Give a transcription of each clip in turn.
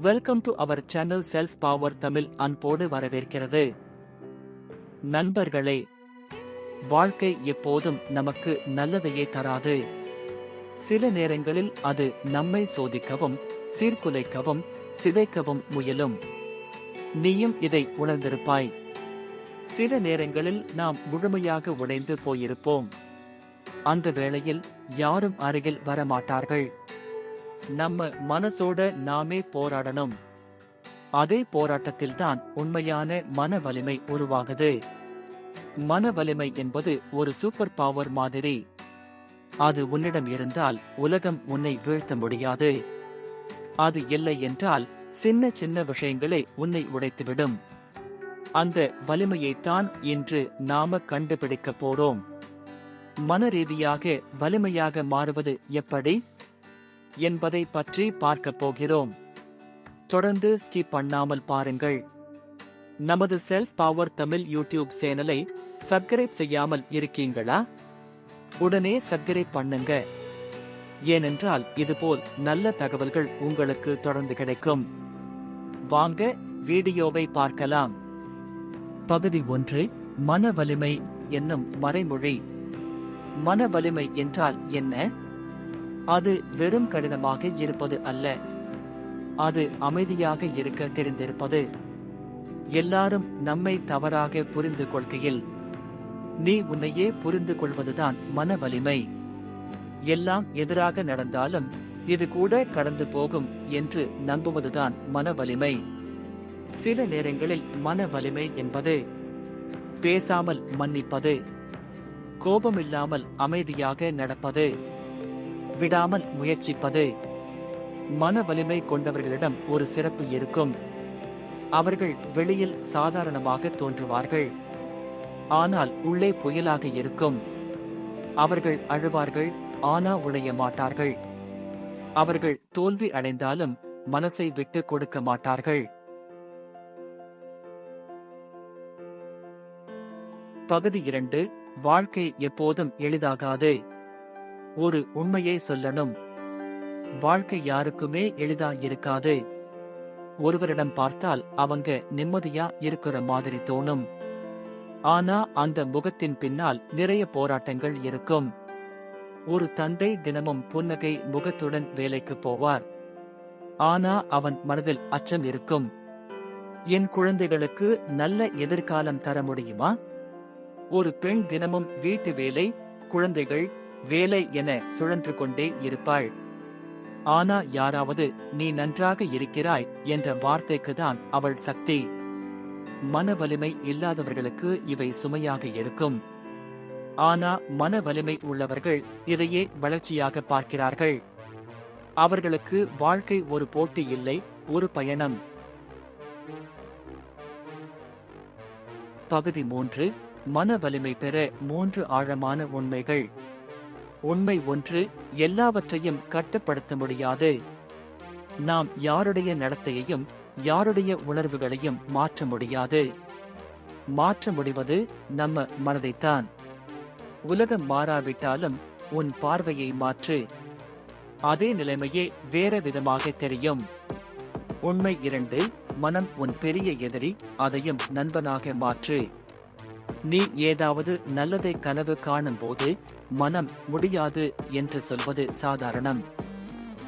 Welcome to our channel self power Tamil அன்போடு வரவேற்கிறது. நண்பர்களே வாழ்க்கை எப்போதும் நமக்கு நல்லதையே தராது. சில நேரங்களில் அது நம்மை சோதிக்கவும் சீர்குலைக்கவும் சிதைக்கவும் முயலும். நீயும் இதை உணர்ந்திருப்பாய். சில நேரங்களில் நாம் முழுமையாக உடைந்து போயிருப்போம். அந்த வேளையில் யாரும் அருகில் வரமாட்டார்கள். நம்ம மனசோட நாமே போராடணும். அதே போராட்டத்தில்தான் உண்மையான மன வலிமை உருவாகுது. மன வலிமை என்பது ஒரு சூப்பர் பவர் மாதிரி. அது உன்னிடம் இருந்தால் உலகம் உன்னை வீழ்த்த முடியாது. அது இல்லை என்றால் சின்ன சின்ன விஷயங்களே உன்னை உடைத்துவிடும். அந்த வலிமையைத்தான் இன்று நாம கண்டுபிடிக்க போறோம். மன ரீதியாக வலிமையாக மாறுவது எப்படி? என்பதை பற்றி பார்க்க போகிறோம். தொடர்ந்து ஸ்கிப் பண்ணாமல் பாருங்கள். நமது செல்ஃப் பவர் தமிழ் யூடியூப் சேனலை சப்ஸ்கிரைப் செய்யாமல் இருக்கீங்களா? உடனே சப்ஸ்கிரைப் பண்ணுங்க. ஏனென்றால் இதுபோல் நல்ல தகவல்கள் உங்களுக்கு தொடர்ந்து கிடைக்கும். வாங்க வீடியோவை பார்க்கலாம். பகுதி ஒன்று மன வலிமை என்னும் மறைமொழி. மன வலிமை என்றால் என்ன? அது வெறும் கடினமாக இருப்பது அல்ல. அது அமைதியாக இருக்க தெரிந்திருப்பது. எல்லாரும் நம்மை தவறாக புரிந்து கொள்கையில் நீ உன்னையே புரிந்து கொள்வதுதான் மன வலிமை. எல்லாம் எதிராக நடந்தாலும் இது கூட கடந்து போகும் என்று நம்புவதுதான் மன வலிமை. சில நேரங்களில் மன வலிமை என்பது பேசாமல் மன்னிப்பது கோபமில்லாமல் அமைதியாக நடப்பது. விடாமல் முயற்சிப்பது. மன வலிமை கொண்டவர்களிடம் ஒரு சிறப்பு இருக்கும். அவர்கள் வெளியில் சாதாரணமாக தோன்றுவார்கள். ஆனால் உள்ளே புயலாக இருக்கும். அவர்கள் அழுவார்கள் ஆனா உடைய மாட்டார்கள். அவர்கள் தோல்வி அடைந்தாலும் மனசை விட்டு கொடுக்க மாட்டார்கள். பகுதி இரண்டு வாழ்க்கை எப்போதும் எளிதாகாது. ஒரு உண்மையை சொல்லணும். வாழ்க்கை யாருக்குமே எளிதா இருக்காது. ஒருவரிடம் பார்த்தால் அவங்க நிம்மதியா இருக்கிற மாதிரி தோணும். ஆனா அந்த முகத்தின் பின்னால் நிறைய போராட்டங்கள் இருக்கும். ஒரு தந்தை தினமும் புன்னகை முகத்துடன் வேலைக்கு போவார். ஆனா அவன் மனதில் அச்சம் இருக்கும். என் குழந்தைகளுக்கு நல்ல எதிர்காலம் தர முடியுமா? ஒரு பெண் தினமும் வீட்டு வேலை குழந்தைகள் வேலை என சுழன்று கொண்டே இருப்பாள். ஆனா யாராவது நீ நன்றாக இருக்கிறாய் என்ற வார்த்தைக்குதான் அவள் சக்தி. மன வலிமை இல்லாதவர்களுக்கு இவை சுமையாக இருக்கும். ஆனா மன வலிமை உள்ளவர்கள் இதையே வளர்ச்சியாக பார்க்கிறார்கள். அவர்களுக்கு வாழ்க்கை ஒரு போட்டி இல்லை ஒரு பயணம். பகுதி மூன்று. மன வலிமை பெற மூன்று ஆழமான உண்மைகள். உண்மை ஒன்று எல்லாவற்றையும் கட்டுப்படுத்த முடியாது. நாம் யாருடைய நடத்தையையும் யாருடைய உணர்வுகளையும் மாற்ற முடியாது. மாற்ற முடிவது நம்ம மனதைத்தான். உலகம் மாறாவிட்டாலும் உன் பார்வையை மாற்று. அதே நிலைமையே வேற விதமாக தெரியும். உண்மை இரண்டு மனம் உன் பெரிய எதிரி அதையும் நண்பனாக மாற்று. நீ ஏதாவது நல்லதை கனவு காணும் போது மனம் முடியாது என்று சொல்வது சாதாரணம்.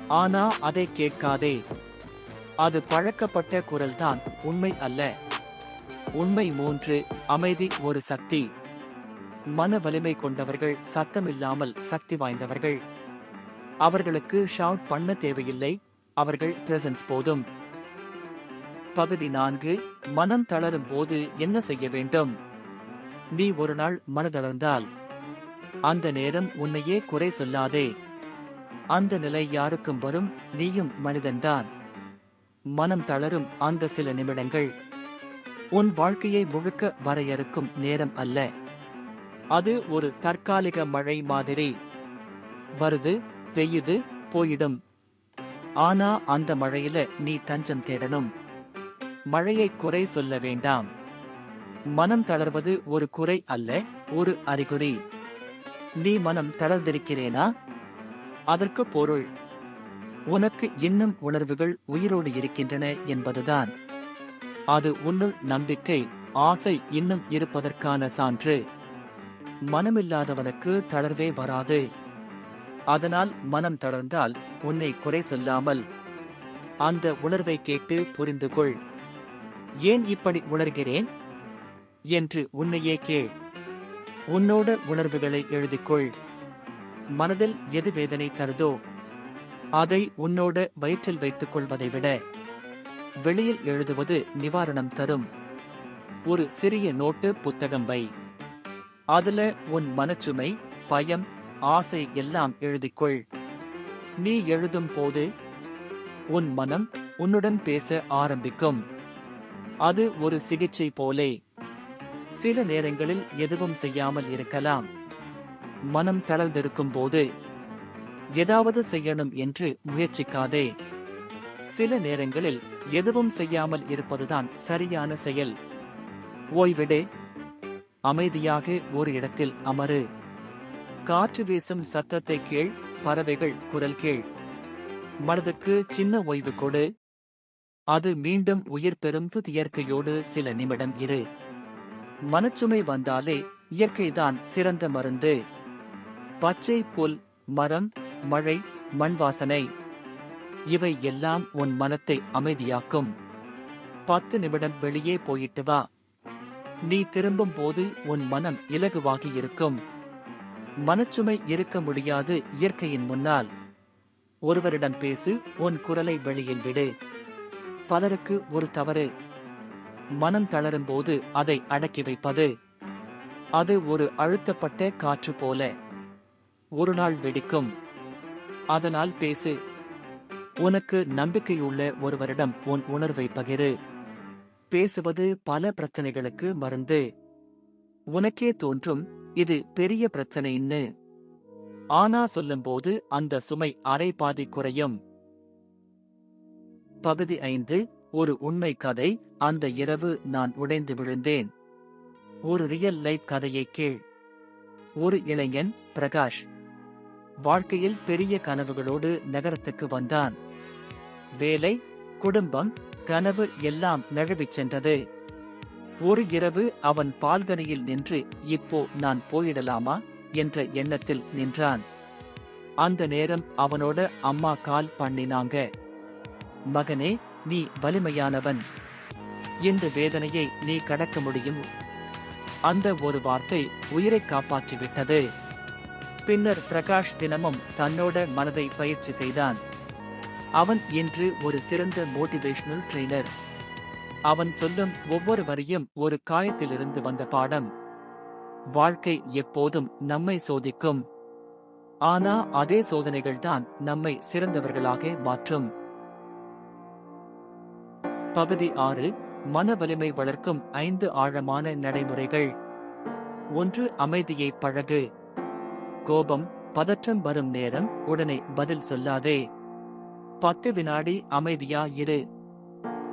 ஆனா அதை கேட்காதே. அது பழக்கப்பட்ட குரல்தான் உண்மை அல்ல. உண்மை மூன்று அமைதி ஒரு சக்தி. மன வலிமை கொண்டவர்கள் சத்தமில்லாமல் சக்தி வாய்ந்தவர்கள். அவர்களுக்கு ஷவுட் பண்ண தேவையில்லை அவர்கள் பிரசன்ஸ் போதும். பகுதி நான்கு மனம் தளரும் போது என்ன செய்ய வேண்டும்? நீ ஒரு நாள் மனதளர்ந்தால். அந்த நேரம் உன்னையே குறை சொல்லாதே. அந்த நிலை யாருக்கும் வரும் நீயும் மனிதன்தான். மனம் தளரும் அந்த சில நிமிடங்கள். உன் வாழ்க்கையை முழுக்க வரையறுக்கும் நேரம் அல்ல. அது ஒரு தற்காலிக மழை மாதிரி. வருது பெய்யுது போயிடும். ஆனா அந்த மழையில நீ தஞ்சம் தேடணும். மழையை குறை சொல்ல வேண்டாம். மனம் தளர்வது ஒரு குறை அல்ல ஒரு அறிகுறி. நீ மனம் தளர்ந்திருக்கிறேனா? அதற்கு பொருள். உனக்கு இன்னும் உணர்வுகள் உயிரோடு இருக்கின்றன என்பதுதான். அது உன்னுள் நம்பிக்கை ஆசை இன்னும் இருப்பதற்கான சான்று. மனமில்லாதவனுக்கு தளர்வே வராது. அதனால் மனம் தளர்ந்தால் உன்னை குறை சொல்லாமல். அந்த உணர்வை கேட்டு புரிந்து கொள் ஏன் இப்படி உணர்கிறேன்? என்று உன்னையே கேள். உன்னோட உணர்வுகளை எழுதிக்கொள். மனதில் எது வேதனை தருதோ அதை உன்னோட வயிற்றில் வைத்துக் கொள்வதை விட வெளியில் எழுதுவது நிவாரணம் தரும். ஒரு சிறிய நோட்டு புத்தகம் வை. அதுல உன் மனச்சுமை பயம் ஆசை எல்லாம் எழுதிக்கொள். நீ எழுதும் போது உன் மனம் உன்னுடன் பேச ஆரம்பிக்கும். அது ஒரு சிகிச்சை போலே. சில நேரங்களில் எதுவும் செய்யாமல் இருக்கலாம். மனம் தளர்ந்திருக்கும் போது ஏதாவது செய்யணும் என்று முயற்சிக்காதே. சில நேரங்களில் எதுவும் செய்யாமல் இருப்பதுதான் சரியான செயல். ஓய்விடு அமைதியாக ஒரு இடத்தில் அமரு. காற்று வீசும் சத்தத்தை கீழ் பறவைகள் குரல் கீழ் மனதுக்கு சின்ன ஓய்வு கொடு. அது மீண்டும் உயிர் பெறும் இயற்கையோடு சில நிமிடம் இரு. மனச்சுமை வந்தாலே இயற்கைதான் சிறந்த மருந்து. பச்சை புல் மரம் மழை மண் வாசனை. இவை எல்லாம் உன் மனத்தை அமைதியாக்கும். பத்து நிமிடம் வெளியே போயிட்டு வா. நீ திரும்பும் போது உன் மனம் இலகுவாகி இருக்கும். மனச்சுமை இருக்க முடியாது இயற்கையின் முன்னால். ஒருவரிடம் பேசு உன் குரலை வெளியில் விடு. பலருக்கு ஒரு தவறு மனம் தளரும் போது அதை அடக்கி வைப்பது. அது ஒரு அழுத்தப்பட்ட காற்று போல. ஒரு நாள் வெடிக்கும். அதனால் பேசு. உனக்கு நம்பிக்கையுள்ள ஒருவரிடம் உன் உணர்வை பகிரு. பேசுவது பல பிரச்சனைகளுக்கு மருந்து. உனக்கே தோன்றும் இது பெரிய பிரச்சனைன்னு. ஆனா சொல்லும்போது அந்த சுமை அரை பாதி குறையும். பகுதி ஐந்து ஒரு உண்மை கதை அந்த இரவு நான் உடைந்து விழுந்தேன். ஒரு ரியல் லைஃப் கதையை கேள். ஒரு இளைஞன் பிரகாஷ் வாழ்க்கையில் பெரிய கனவுகளோடு நகரத்துக்கு வந்தான். வேலை குடும்பம் கனவு எல்லாம் நழுவிச் சென்றது. ஒரு இரவு அவன் பால்கனியில் நின்று இப்போ நான் போயிடலாமா? என்ற எண்ணத்தில் நின்றான். அந்த நேரம் அவனோட அம்மா கால் பண்ணினாங்க. மகனே நீ வலிமையானவன். இந்த வேதனையை நீ கடக்க முடியும். அந்த ஒரு வார்த்தை உயிரை காப்பாற்றிவிட்டது. பின்னர் பிரகாஷ் தினமும் தன்னோட மனதை பயிற்சி செய்தான். அவன் இன்று ஒரு சிறந்த மோட்டிவேஷனல் ட்ரெய்னர் அவன் சொல்லும் ஒவ்வொரு வரியும் ஒரு காயத்திலிருந்து வந்த பாடம். வாழ்க்கை எப்போதும் நம்மை சோதிக்கும். ஆனா அதே சோதனைகள்தான் நம்மை சிறந்தவர்களாக மாற்றும். பகுதி ஆறு மன வலிமை வளர்க்கும் ஐந்து ஆழமான நடைமுறைகள். ஒன்று அமைதியை பழகு. கோபம் பதற்றம் வரும் நேரம் உடனே பதில் சொல்லாதே. பத்து வினாடி அமைதியா இரு.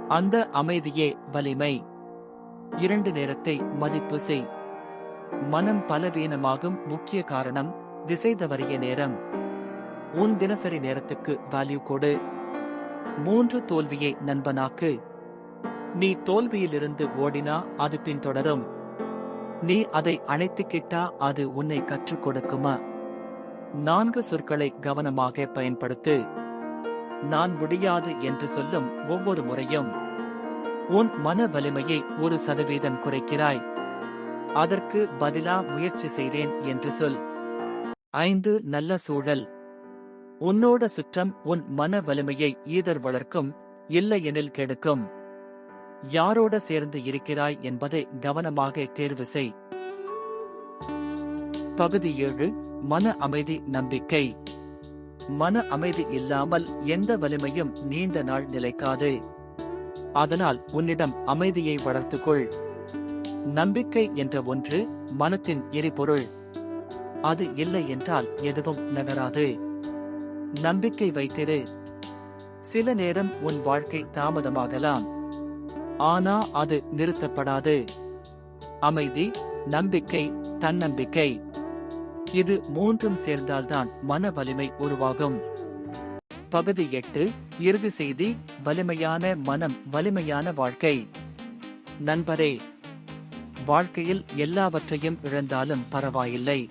அந்த அமைதியே வலிமை. இரண்டு நேரத்தை மதிப்பு செய். மனம் பலவீனமாகும் முக்கிய காரணம் திசை தவறிய நேரம். உன் தினசரி நேரத்துக்கு வேல்யூ கொடு. மூன்று தோல்வியை நண்பனாக்கு. நீ தோல்வியிலிருந்து ஓடினா அது பின்தொடரும். நீ அதை அணைத்துக்கிட்டா அது உன்னை கற்றுக் கொடுக்குமா? நான்கு சொற்களை கவனமாக பயன்படுத்து. நான் முடியாது என்று சொல்லும் ஒவ்வொரு முறையும். உன் மன வலிமையை ஒரு சதவீதம் குறைக்கிறாய். அதற்கு பதிலா முயற்சி செய்தேன் என்று சொல். ஐந்து நல்ல சூழல். உன்னோட சுற்றம் உன் மன வலிமையை ஈதர் வளர்க்கும் இல்லையெனில் கெடுக்கும். யாரோட சேர்ந்து இருக்கிறாய் என்பதை கவனமாக தேர்வு செய். பகுதி ஏழு மன அமைதி நம்பிக்கை. மன அமைதி இல்லாமல் எந்த வலிமையும் நீண்ட நாள் நிலைக்காது. அதனால் உன்னிடம் அமைதியை வளர்த்துக்கொள். நம்பிக்கை என்ற ஒன்று மனத்தின் எரிபொருள். அது இல்லை என்றால் எதுவும் நகராது. நம்பிக்கை வைத்திரு. சில நேரம் உன் வாழ்க்கை தாமதமாகலாம். ஆனா அது நிறுத்தப்படாது. அமைதி நம்பிக்கை தன்னம்பிக்கை. இது மூன்றும் சேர்ந்தால்தான் மன வலிமை உருவாகும். பகுதி எட்டு இறுதி செய்தி வலிமையான மனம் வலிமையான வாழ்க்கை. நண்பரே வாழ்க்கையில் எல்லாவற்றையும் இழந்தாலும் பரவாயில்லை.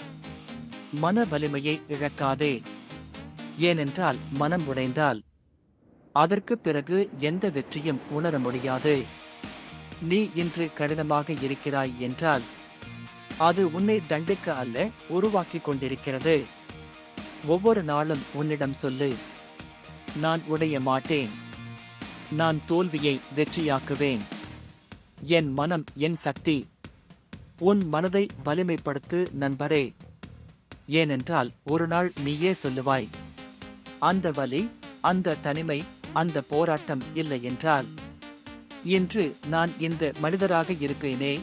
மன வலிமையை இழக்காதே. ஏனென்றால் மனம் உடைந்தால் அதற்கு பிறகு எந்த வெற்றியும் உணர முடியாது. நீ இன்று கடினமாக இருக்கிறாய் என்றால் அது உன்னை தண்டிக்க அல்ல உருவாக்கிக் கொண்டிருக்கிறது. ஒவ்வொரு நாளும் உன்னிடம் சொல்லு. நான் உடைய மாட்டேன். நான் தோல்வியை வெற்றியாக்குவேன். என் மனம் என் சக்தி. உன் மனதை வலிமைப்படுத்து நண்பரே. ஏனென்றால் ஒரு நாள் நீயே சொல்லுவாய். அந்த வலி அந்த தனிமை அந்த போராட்டம் இல்லை என்றால். இன்று நான் இந்த மனிதராக இருக்கிறேனே.